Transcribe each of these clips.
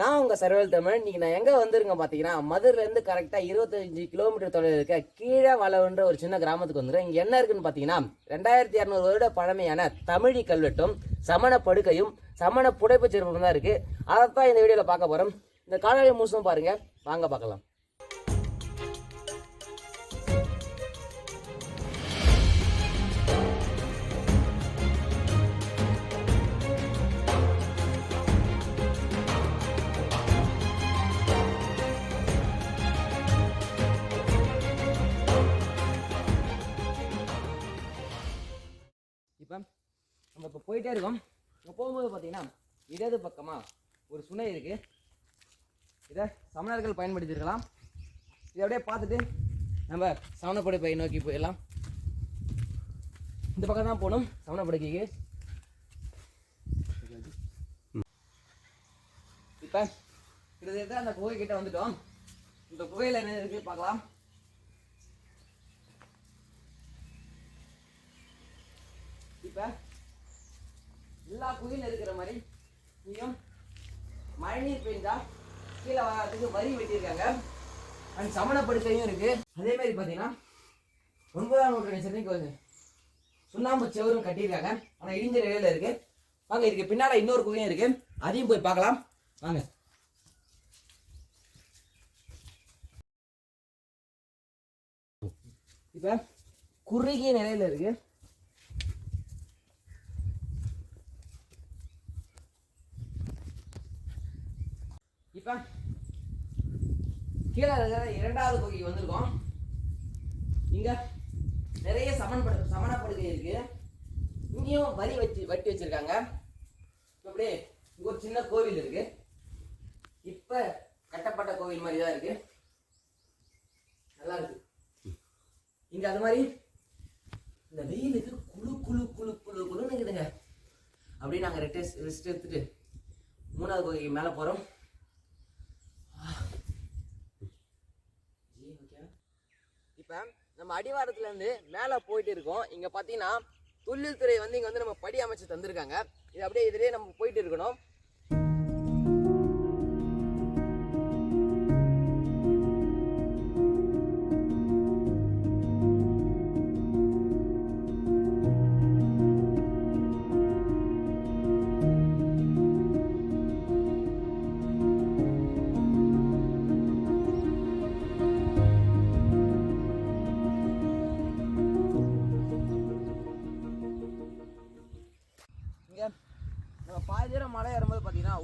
நான் உங்கள் சர்வல் தமிழ் இன்னைக்கு நான் எங்கே வந்துருங்க பார்த்தீங்கன்னா மதுரிலேருந்து கரெக்டாக இருபத்தஞ்சி இருபத்தஞ்சு கிலோமீட்டர் தொலைவில் இருக்க கீழே வளவுன்ற ஒரு சின்ன கிராமத்துக்கு வந்துடும் இங்கே என்ன இருக்குன்னு பார்த்தீங்கன்னா ரெண்டாயிரத்தி இரநூறு வருட பழமையான தமிழி கல்வெட்டும் சமண படுக்கையும் சமண புடைப்பு சிறப்பும் தான் இருக்குது அதைத்தான் இந்த வீடியோவில் பார்க்க போகிறோம் இந்த காணொலி முழுசும் பாருங்கள் வாங்க பார்க்கலாம். போயிட்டே இருக்கும். இங்கே போகும்போது பார்த்தீங்கன்னா இடது பக்கமாக ஒரு சுனை இருக்குது இதை சமணர்கள் பயன்படுத்தியிருக்கலாம். இதை அப்படியே பார்த்துட்டு நம்ம சமணப்படுப்பை நோக்கி போயிடலாம். இந்த பக்கம் தான் போகணும் சமணப்படுக்கைக்கு இப்போ கிட்டத்தட்ட அந்த குகை கிட்ட வந்துட்டோம். இந்த குகையில் என்ன இருக்கு பார்க்கலாம். இப்போ எல்லா குயில் இருக்கிற மாதிரி இங்கேயும் மழைநீர் பெய்ஞ்சால் கீழே வராதுக்கு வரி வெட்டியிருக்காங்க. அண்ட் சமணப்படுக்கையும் இருக்கு. அதே மாதிரி பார்த்தீங்கன்னா ஒன்பதாம் நூற்றாண்டு சென்னைக்கு கொஞ்சம் சுண்ணாம்பு செவரும் கட்டியிருக்காங்க. ஆனால் இடிஞ்ச நிலையில இருக்கு. வாங்க இதுக்கு பின்னால் இன்னொரு குகையும் இருக்கு. அதையும் போய் பார்க்கலாம். வாங்க. இப்போ குறுகிய நிலையில இருக்கு. இப்போ கீழே இருக்கிற இரண்டாவது பகுதி வந்திருக்கோம். இங்க நிறைய சமன்படு சமணப்படுகை இருக்கு. இங்கேயும் வரி வச்சு வட்டி வச்சிருக்காங்க. அப்படியே இங்க ஒரு சின்ன கோவில் இருக்கு. இப்போ கட்டப்பட்ட கோவில் மாதிரி தான் இருக்கு. நல்லா இருக்கு. இங்கே அது மாதிரி இந்த வெயிலுக்கு குழு குழு குழு குளு குளுன்னு இருக்குதுங்க அப்படியே நாங்கள் ரெஸ்ட் ரெஸ்ட் எடுத்துட்டு மூணாவது கோவிலுக்கு மேலே போகிறோம் இப்போ நம்ம அடிவாரத்துலேருந்து மேலே போயிட்டு இருக்கோம். இங்கே பார்த்தீங்கன்னா தொழில்துறை வந்து இங்கே வந்து நம்ம படி அமைச்சு தந்திருக்காங்க. இது அப்படியே இதிலே நம்ம போயிட்டு இருக்கணும்.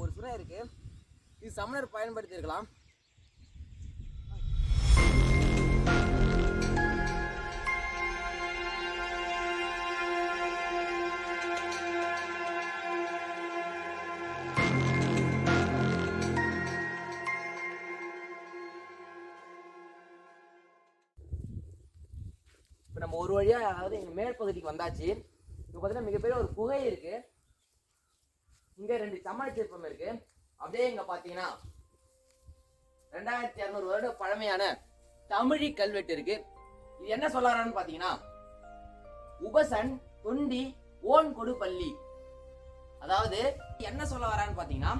ஒரு சுனை இருக்கு. இது சமணர் பயன்படுத்தியிருக்கலாம். இப்போ நம்ம ஒரு வழியா அதாவது எங்க மேல் பகுதிக்கு வந்தாச்சு. இப்போ பார்த்தீங்கன்னா மிகப்பெரிய ஒரு குகை இருக்கு. இங்க ரெண்டு சமண சிற்பம் இருக்கு. அப்படியே இங்க பாத்தீங்கன்னா ரெண்டாயிரத்தி இரநூறு வருட பழமையான தமிழி கல்வெட்டு இருக்கு. இது என்ன சொல்றாருன்னு பாத்தீங்கன்னா உபசன் தொண்டி ஓன் கொடு பள்ளி அதாவது என்ன சொல்ல வரான்னு பாத்தீங்கன்னா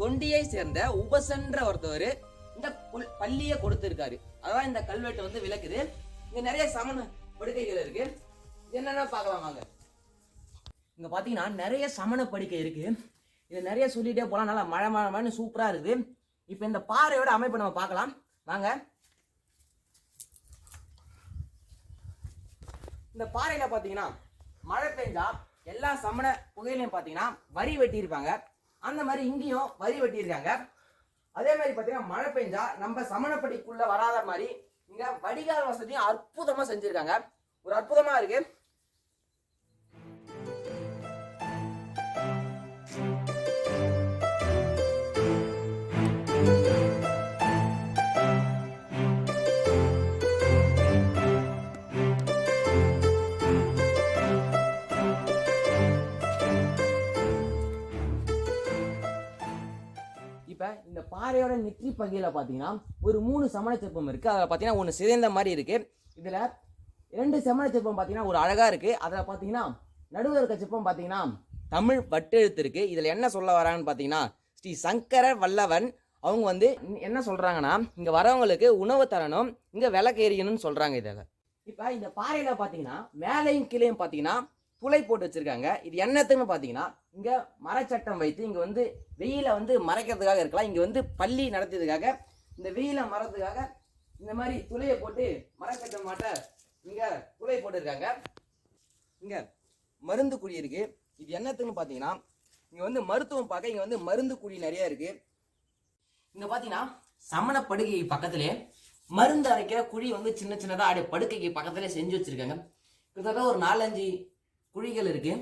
தொண்டியை சேர்ந்த உபசன்ற ஒருத்தவர் இந்த பள்ளியை கொடுத்திருக்காரு. அதான் இந்த கல்வெட்டு வந்து விளக்குது. இங்க நிறைய சமண படுக்கைகள் இருக்கு. என்னென்ன பார்க்கலாம் வாங்க. இங்கே பார்த்தீங்கன்னா நிறைய சமண படுக்கை இருக்குது இது நிறைய சொல்லிகிட்டே போகலாம் நல்லா மழை மழை மழைன்னு சூப்பராக இருக்குது. இப்போ இந்த பாறையோட அமைப்பை நம்ம பார்க்கலாம். வாங்க. இந்த பாறையில் பார்த்தீங்கன்னா மழை பெஞ்சா எல்லா சமண புகையிலையும் பார்த்தீங்கன்னா வரி வெட்டியிருப்பாங்க. அந்த மாதிரி இங்கேயும் வரி வெட்டியிருக்காங்க. அதே மாதிரி பார்த்தீங்கன்னா மழை பெஞ்சா நம்ம சமணப்படிக்குள்ளே வராத மாதிரி இங்கே வடிகால் வசதியும் அற்புதமாக செஞ்சுருக்காங்க. ஒரு அற்புதமாக இருக்குது இப்போ இந்த பாறையோட நெற்றி பகுதியில் பார்த்தீங்கன்னா ஒரு மூணு சமண சிற்பம் இருக்குது அதில் பார்த்தீங்கன்னா ஒன்று சிதைந்த மாதிரி இருக்குது இதில் ரெண்டு சமண சிற்பம் பார்த்தீங்கன்னா ஒரு அழகாக இருக்குது அதில் பார்த்தீங்கன்னா நடுவில் இருக்க சிற்பம் பார்த்தீங்கன்னா தமிழ் வட்டெழுத்து இருக்குது இதில் என்ன சொல்ல வரான்னு பார்த்தீங்கன்னா ஸ்ரீ சங்கர வல்லவன் அவங்க வந்து என்ன சொல்கிறாங்கன்னா இங்கே வரவங்களுக்கு உணவு தரணும் இங்கே விளக்கு எரியணும்னு சொல்கிறாங்க இதில். இப்போ இந்த பாறையில் பார்த்தீங்கன்னா மேலையும் கீழேயும் பார்த்தீங்கன்னா குலை போட்டு வச்சுருக்காங்க. இது என்னத்துன்னு பார்த்தீங்கன்னா இங்கே மரச்சட்டம் வைத்து இங்கே வந்து வெயில வந்து மறைக்கிறதுக்காக இருக்கலாம். இங்கே வந்து பள்ளி நடத்தியதுக்காக. இந்த வெயில மறதுக்காக இந்த மாதிரி துளையை போட்டு மரச்சட்டம் மாட்ட இங்கே துளை போட்டிருக்காங்க. இங்கே மருந்து குழி இருக்குது இது என்னத்துன்னு பார்த்தீங்கன்னா இங்கே வந்து மருத்துவம் பார்க்க இங்கே வந்து மருந்து குழி நிறையா இருக்குது இங்கே பார்த்தீங்கன்னா சமண படுகை பக்கத்திலே மருந்து அரைக்கிற குழி வந்து சின்ன சின்னதாக அப்படியே படுக்கைக்கு பக்கத்திலே செஞ்சு வச்சுருக்காங்க. கிட்டத்தட்ட ஒரு நாலஞ்சு குழிகள் இருக்குது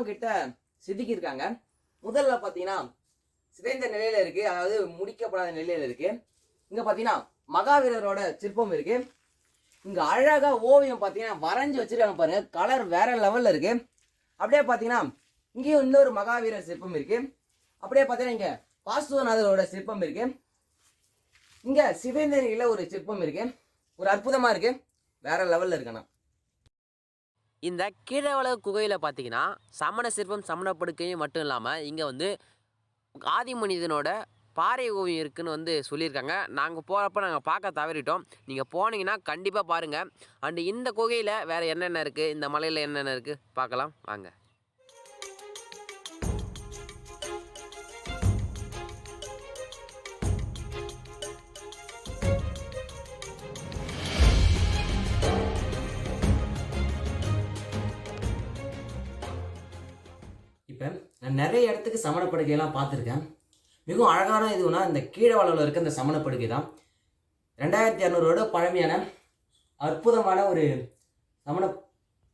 ஆறு கிட்ட செதுக்கி இருக்காங்க முதல்ல பாத்தீங்கன்னா சிதைந்த நிலையில இருக்கு. அதாவது முடிக்கப்படாத நிலையில இருக்கு. இங்க பாத்தீங்கன்னா மகாவீரரோட சிற்பம் இருக்கு. இங்க அழகா ஓவியம் பாத்தீங்கன்னா வரைஞ்சு வச்சிருக்காங்க பாருங்க. கலர் வேற லெவல்ல இருக்கு. அப்படியே பாத்தீங்கன்னா இங்கேயும் இன்னொரு மகாவீரர் சிற்பம் இருக்கு. அப்படியே பாத்தீங்கன்னா இங்க வாசுவநாதரோட சிற்பம் இருக்கு. இங்க சிதைந்த நிலையில ஒரு சிற்பம் இருக்கு. ஒரு அற்புதமா இருக்கு. வேற லெவல்ல இருக்கணும் இந்த கீழவளவு குகையில் பார்த்தீங்கன்னா சமண சிற்பம் சமண படுக்கையும் மட்டும் இல்லாமல் இங்கே வந்து ஆதி மனிதனோட பாறை ஓவியம் இருக்குதுன்னு வந்து சொல்லியிருக்காங்க. நாங்கள் போகிறப்ப நாங்கள் பார்க்க தவறிட்டோம். நீங்கள் போனீங்கன்னா கண்டிப்பாக பாருங்கள் அண்டு இந்த குகையில் வேறு என்னென்ன இருக்குது இந்த மலையில் என்னென்ன இருக்குது பார்க்கலாம். வாங்க. நிறைய இடத்துக்கு சமணப்படுகையெல்லாம் பார்த்துருக்கேன். மிகவும் அழகான இதுனா இந்த கீழவளவில் இருக்க இந்த சமணப்படுகை தான். ரெண்டாயிரத்தி இரநூறுவோட பழமையான அற்புதமான ஒரு சமண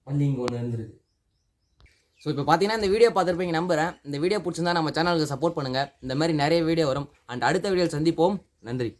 பள்ளி இங்கே ஒன்று இருந்துருக்கு. ஸோ இப்போ பார்த்தீங்கன்னா இந்த வீடியோ பார்த்துருப்பீங்க நம்புகிறேன் இந்த வீடியோ பிடிச்சிருந்தா நம்ம சேனலுக்கு சப்போர்ட் பண்ணுங்கள் இந்த மாதிரி நிறைய வீடியோ வரும். அண்ட் அடுத்த வீடியோவில் சந்திப்போம். நன்றி.